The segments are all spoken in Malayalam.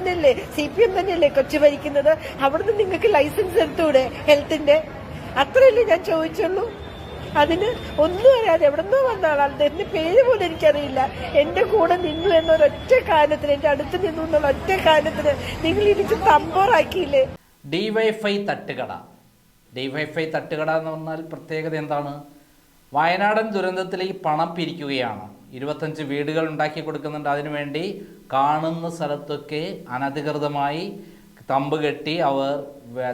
തന്നെയല്ലേ സി പി എം തന്നെയല്ലേ കൊച്ചു ഭരിക്കുന്നത്? അവിടുന്ന് നിങ്ങൾക്ക് ലൈസൻസ് എടുത്തൂടെ ഹെൽത്തിന്റെ അത്രയല്ലേ ഞാൻ ചോദിച്ചുള്ളൂ. അതിന് ഒന്നും അറിയാതെ എവിടെന്നോ വന്ന ആളാണ്. എന്റെ പേര് പോലും എനിക്കറിയില്ല. എന്റെ കൂടെ നിന്നു എന്നൊരൊറ്റ കാരണത്തിന് എന്റെ അടുത്ത് നിന്നു എന്നുള്ള ഒറ്റ കാരണത്തിന് നിങ്ങൾ ഇടിച്ച് തമ്പോറാക്കിയില്ലേ ഡിവൈഫൈ തട്ടുകട. ഡിവൈഫൈ തട്ടുകട എന്ന് പറഞ്ഞാൽ പ്രത്യേകത എന്താണ്? വയനാടൻ ദുരന്തത്തിലേക്ക് പണം പിരിക്കുകയാണ്. ഇരുപത്തഞ്ച് വീടുകൾ ഉണ്ടാക്കി കൊടുക്കുന്നുണ്ട്. അതിനുവേണ്ടി കാണുന്ന സ്ഥലത്തൊക്കെ അനധികൃതമായി തമ്പ് കെട്ടി അവർ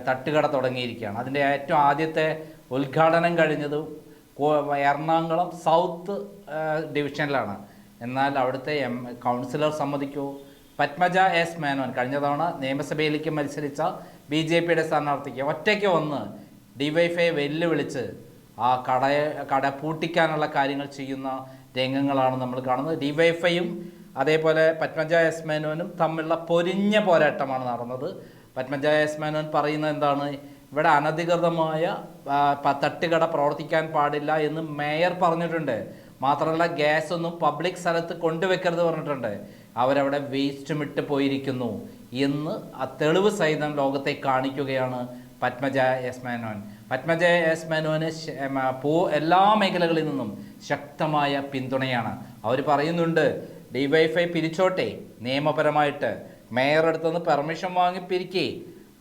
തട്ടുകട തുടങ്ങിയിരിക്കുകയാണ്. അതിന്റെ ഏറ്റവും ആദ്യത്തെ ഉദ്ഘാടനം കഴിഞ്ഞത് എറണാകുളം സൗത്ത് ഡിവിഷനിലാണ്. എന്നാൽ അവിടുത്തെ എം കൗൺസിലർ സമ്മതിക്കൂ. പത്മജ എസ് മേനോൻ കഴിഞ്ഞ തവണ നിയമസഭയിലേക്ക് മത്സരിച്ച ബി ജെ പിയുടെ സ്ഥാനാർത്ഥിക്ക് ഒറ്റയ്ക്ക് വന്ന് ഡിവൈഫൈ വെല്ലുവിളിച്ച് ആ കട കട പൂട്ടിക്കാനുള്ള കാര്യങ്ങൾ ചെയ്യുന്ന രംഗങ്ങളാണ് നമ്മൾ കാണുന്നത് ഡിവൈഫൈയും അതേപോലെ പത്മജ എസ് മേനോനും തമ്മിലുള്ള പൊരിഞ്ഞ പോരാട്ടമാണ് നടന്നത് പത്മജ എസ് മേനോൻ പറയുന്നത് എന്താണ് ഇവിടെ അനധികൃതമായ തട്ടുകട പ്രവർത്തിക്കാൻ പാടില്ല എന്ന് മേയർ പറഞ്ഞിട്ടുണ്ട് മാത്രമല്ല ഗ്യാസ് ഒന്നും പബ്ലിക് സ്ഥലത്ത് കൊണ്ടുവെക്കരുത് പറഞ്ഞിട്ടുണ്ട് അവരവിടെ വേസ്റ്റും ഇട്ട് പോയിരിക്കുന്നു എന്ന് ആ തെളിവ് സഹിതം ലോകത്തെ കാണിക്കുകയാണ് പത്മജ എസ് മേനോൻ പത്മജ എസ് മേനോന് പൂ എല്ലാ മേഖലകളിൽ നിന്നും ശക്തമായ പിന്തുണയാണ്. അവർ പറയുന്നുണ്ട് ഡിവൈഫൈ പിരിച്ചോട്ടെ നിയമപരമായിട്ട്. മേയർ അടുത്തുനിന്ന് പെർമിഷൻ വാങ്ങി പിരിക്കേ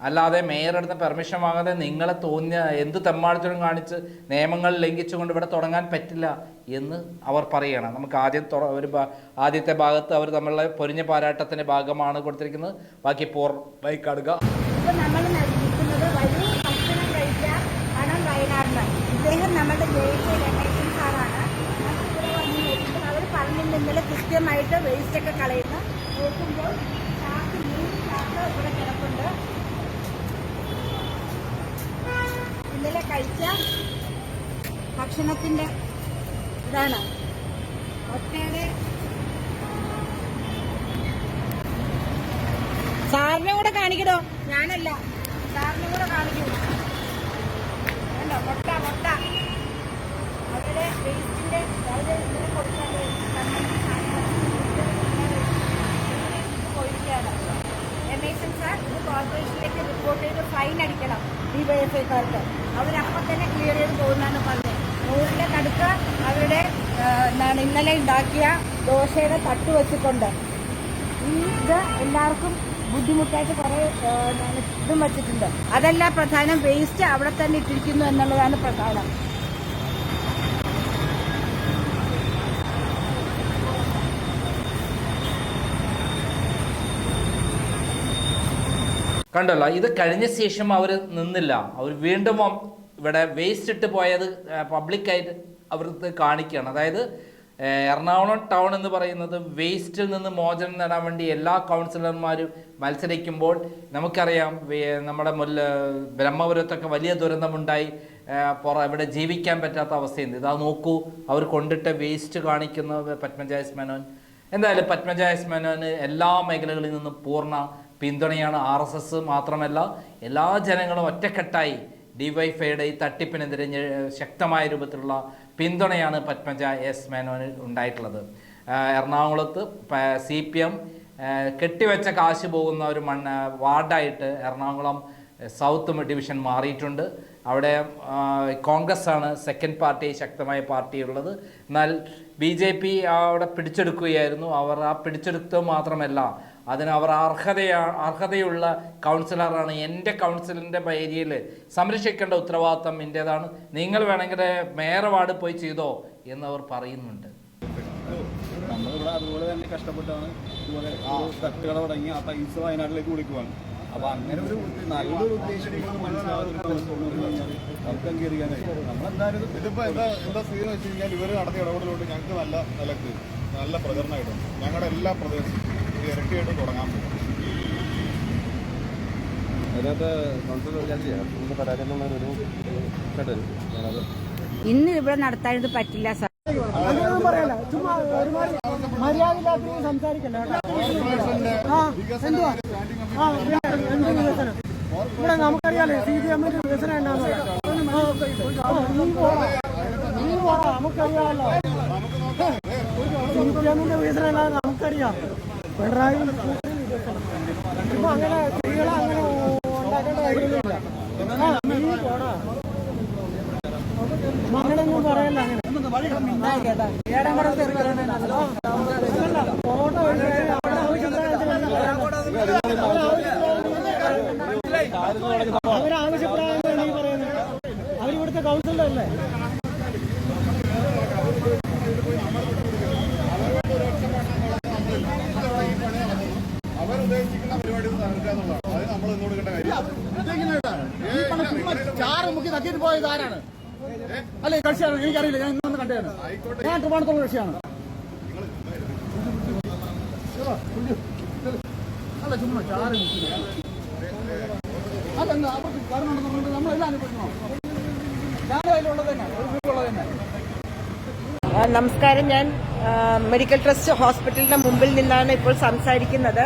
അല്ലാതെ മേയർ അടുത്ത് പെർമിഷൻ വാങ്ങാതെ നിങ്ങളെ തോന്നിയ എന്ത് തെമ്മാടത്തിനും കാണിച്ച് നിയമങ്ങൾ ലംഘിച്ചുകൊണ്ട് ഇവിടെ തുടങ്ങാൻ പറ്റില്ല എന്ന് അവർ പറയുകയാണ്. നമുക്ക് ആദ്യം ഒരു ആദ്യത്തെ ഭാഗത്ത് അവർ തമ്മിലുള്ള പൊരിഞ്ഞ പോരാട്ടത്തിന്റെ ഭാഗമാണ് കൊടുത്തിരിക്കുന്നത്. ബാക്കി പോർ ബൈക്ക് ഇപ്പൊ നമ്മൾ നൽകിക്കുന്നത് വലിയ ഭക്ഷണം കഴിക്കാൻ പണം വയനാടിന് ഇദ്ദേഹം നമ്മുടെ ജയിച്ച രമേശൻ സാറാണ്. അവർ പറഞ്ഞില്ല ഇന്നലെ കൃത്യമായിട്ട് വേസ്റ്റ് ഒക്കെ കളയുന്നു. നോക്കുമ്പോൾ ചാക്ക് ഇവിടെ കിടപ്പുണ്ട്. ഇന്നലെ കഴിച്ച ഭക്ഷണത്തിന്റെ ഇതാണ്. ഒട്ടേറെ സാറിനെ കൂടെ കാണിക്കണോ? ഞാനല്ല. സാറിനെ കൂടെ കാണിക്കൂ. മുട്ട മുട്ട ഫൈൻ തന്നെ ക്ലിയർ അവരുടെ ഇന്നലെ ഉണ്ടാക്കിയ ദോശയുടെ തട്ട് വെച്ചിട്ടുണ്ട്. ഈ ഇത് എല്ലാവർക്കും ബുദ്ധിമുട്ടായിട്ട് കുറെ ഇതും വച്ചിട്ടുണ്ട്. അതല്ല പ്രധാനം വേസ്റ്റ് അവിടെ തന്നെ ഇട്ടിരിക്കുന്നു എന്നുള്ളതാണ് പ്രധാനം. കണ്ടല്ലോ ഇത് കഴിഞ്ഞ ശേഷം അവർ നിന്നില്ല. അവർ വീണ്ടും ഇവിടെ വേസ്റ്റ് ഇട്ട് പോയത് പബ്ലിക്കായിട്ട് അവർക്ക് കാണിക്കുകയാണ്. അതായത് എറണാകുളം ടൗൺ എന്ന് പറയുന്നത് വേസ്റ്റിൽ നിന്ന് മോചനം നേടാൻ വേണ്ടി എല്ലാ കൗൺസിലർമാരും മത്സരിക്കുമ്പോൾ നമുക്കറിയാം നമ്മുടെ മുല്ല ബ്രഹ്മപുരത്തൊക്കെ വലിയ ദുരന്തമുണ്ടായി. പുറ ഇവിടെ ജീവിക്കാൻ പറ്റാത്ത അവസ്ഥയുണ്ട്. ഇതാ നോക്കൂ അവർ കൊണ്ടിട്ട വേസ്റ്റ് കാണിക്കുന്ന പത്മജായസ് മേനോൻ. എന്തായാലും പത്മജായസ് മേനോന് എല്ലാ മേഖലകളിൽ നിന്നും പൂർണ പിന്തുണയാണ് ആർ എസ് എസ് മാത്രമല്ല എല്ലാ ജനങ്ങളും ഒറ്റക്കെട്ടായി ഡിവൈഫൈയുടെ ഈ തട്ടിപ്പിനെതിരെ ശക്തമായ രൂപത്തിലുള്ള പിന്തുണയാണ് പത്മജ എസ് മേനോന് ഉണ്ടായിട്ടുള്ളത്. എറണാകുളത്ത് സി പി എം കെട്ടിവെച്ച കാശ് പോകുന്ന ഒരു മണ്ണ് വാർഡായിട്ട് എറണാകുളം സൗത്ത് ഡിവിഷൻ മാറിയിട്ടുണ്ട്. അവിടെ കോൺഗ്രസ് ആണ് സെക്കൻഡ് പാർട്ടി ശക്തമായ പാർട്ടി ഉള്ളത് എന്നാൽ ബി ജെ പി അവിടെ പിടിച്ചെടുക്കുകയായിരുന്നു. അവർ ആ പിടിച്ചെടുത്തത് മാത്രമല്ല അതിന് അവർ അർഹതയാ അർഹതയുള്ള കൗൺസിലറാണ് എന്റെ കൗൺസിലിന്റെ ഏരിയയിൽ സംരക്ഷിക്കേണ്ട ഉത്തരവാദിത്തം എന്റേതാണ് നിങ്ങൾ വേണമെങ്കിൽ മേയർ വാർഡ് പോയി ചെയ്തോ എന്നവർ പറയുന്നുണ്ട്. നമ്മളിവിടെ അതുപോലെ തന്നെ കഷ്ടപ്പെട്ടാണ് ഇതുപോലെ തട്ടുകട തുടങ്ങി ആ പൈസ വയനാട്ടിലേക്ക് കൊടുക്കുവാണ്. അപ്പൊ അങ്ങനെ ഒരു നല്ലൊരു ഉദ്ദേശം നമുക്ക് മനസ്സിലാവാത്തൊരു അവസ്ഥ വന്നു കഴിഞ്ഞാൽ നമുക്ക് നമ്മളെന്തായാലും ഇത് ഇതിപ്പോ എന്താ എന്താ സ്ഥിതി വെച്ച് കഴിഞ്ഞാൽ ഇവർ നടത്തിയ ഇടപെടലോട്ട് ഞങ്ങൾക്ക് നല്ല നിലയ്ക്ക് നല്ല പ്രചരണമായിട്ടുണ്ട്. ഞങ്ങളുടെ എല്ലാ പ്രദേശത്തും. ഇരട്ടിയായിട്ട് തുടങ്ങാൻ പറ്റും. അതിനകത്ത് കൗൺസിലർ വിചാരിച്ചു നമുക്ക് പരാജയം ഒരു കേട്ടത് ഞാനത് ഇന്ന് ഇവിടെ നടത്താനത് പറ്റില്ല സാർ. ഇവിടെ നമുക്കറിയാലേ സി പി എമ്മിന്റെ വികസനം എന്നാന്ന് നമുക്കറിയാമല്ലോ സി പി എമ്മിന്റെ വികസനം എന്നാന്ന് നമുക്കറിയാം. പിണറായി ഇപ്പൊ അങ്ങനെ സ്ത്രീകളെ അങ്ങനെ ഉണ്ടാക്കേണ്ട പറയല്ല അങ്ങനെ ഫോട്ടോ അവരാവശ്യപ്പെടാൻ അവരിവിടുത്തെ കൗൺസിലല്ലേ അവരുദ്ദേശിക്കുന്ന പരിപാടി ഒന്ന് തകർക്കുക എന്നുള്ളതാണ് അത് നമ്മൾ നിന്ന് കൊടുക്കേണ്ട കാര്യം ചാറ് മുക്കി തട്ടിയിട്ട് പോയത് ആരാണ് അല്ലെ? കക്ഷിയാണ്. എനിക്കറിയില്ല. ഞാൻ ഇന്നൊന്ന് കണ്ടതാണ്. ഞാൻ ട്രിവാണത്തുള്ള കക്ഷിയാണ്. അല്ല ചുമ്മാ ചാറ് മുക്കി അതെന്താ? അവർക്ക് കാരണം പറഞ്ഞിട്ട് നമ്മളെല്ലാം അനുഭവിക്കണം. ഞാൻ അതിലുള്ളത് തന്നെ. ഗ്രൂപ്പുള്ളത് തന്നെ. നമസ്കാരം. ഞാൻ മെഡിക്കൽ ട്രസ്റ്റ് ഹോസ്പിറ്റലിന്റെ മുമ്പിൽ നിന്നാണ് ഇപ്പോൾ സംസാരിക്കുന്നത്.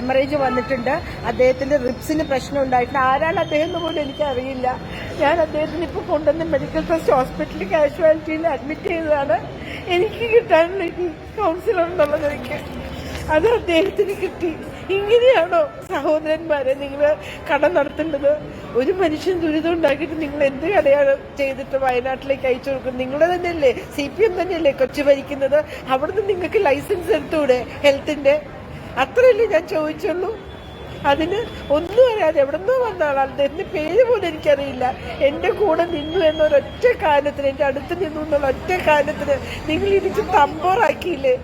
ഹെമറേജ് വന്നിട്ടുണ്ട്. അദ്ദേഹത്തിന്റെ റിപ്സിന് പ്രശ്നം ഉണ്ടായിട്ടുണ്ട്. ആരാണ് അദ്ദേഹം എന്ന് പോലും എനിക്കറിയില്ല. ഞാൻ അദ്ദേഹത്തിന് ഇപ്പോൾ കൊണ്ടുവന്ന് മെഡിക്കൽ ട്രസ്റ്റ് ഹോസ്പിറ്റലിൽ കാഷ്വാലിറ്റിയിൽ അഡ്മിറ്റ് ചെയ്തതാണ്. എനിക്ക് കിട്ടാനുള്ള കൗൺസിലർ എന്നുള്ളത് എനിക്ക് അത് അദ്ദേഹത്തിന് കിട്ടി. ഇങ്ങനെയാണോ സഹോദരന്മാരെ നിങ്ങൾ കട നടത്തേണ്ടത്? ഒരു മനുഷ്യൻ ദുരിതം ഉണ്ടാക്കിയിട്ട് നിങ്ങൾ എന്ത് കടയാണ് ചെയ്തിട്ട് വയനാട്ടിലേക്ക് അയച്ചു കൊടുക്കുന്നത്? നിങ്ങളെ തന്നെയല്ലേ സി പി എം തന്നെയല്ലേ കൊച്ചു ഭരിക്കുന്നത്? അവിടുന്ന് നിങ്ങൾക്ക് ലൈസൻസ് എടുത്തൂടെ ഹെൽത്തിന്റെ അത്രയല്ലേ ഞാൻ ചോദിച്ചുള്ളൂ. അതിന് ഒന്നും അറിയാതെ എവിടെന്നോ വന്ന ആളാണ് എന്ന് പേര് പോലും എനിക്കറിയില്ല. എന്റെ കൂടെ നിന്നു എന്നൊരൊറ്റ കാരണത്തിന് എന്റെ അടുത്ത് നിന്നു എന്നുള്ള ഒറ്റ കാരണത്തിന് നിങ്ങൾ ഇടിച്ച് തമ്പോറാക്കിയില്ലേ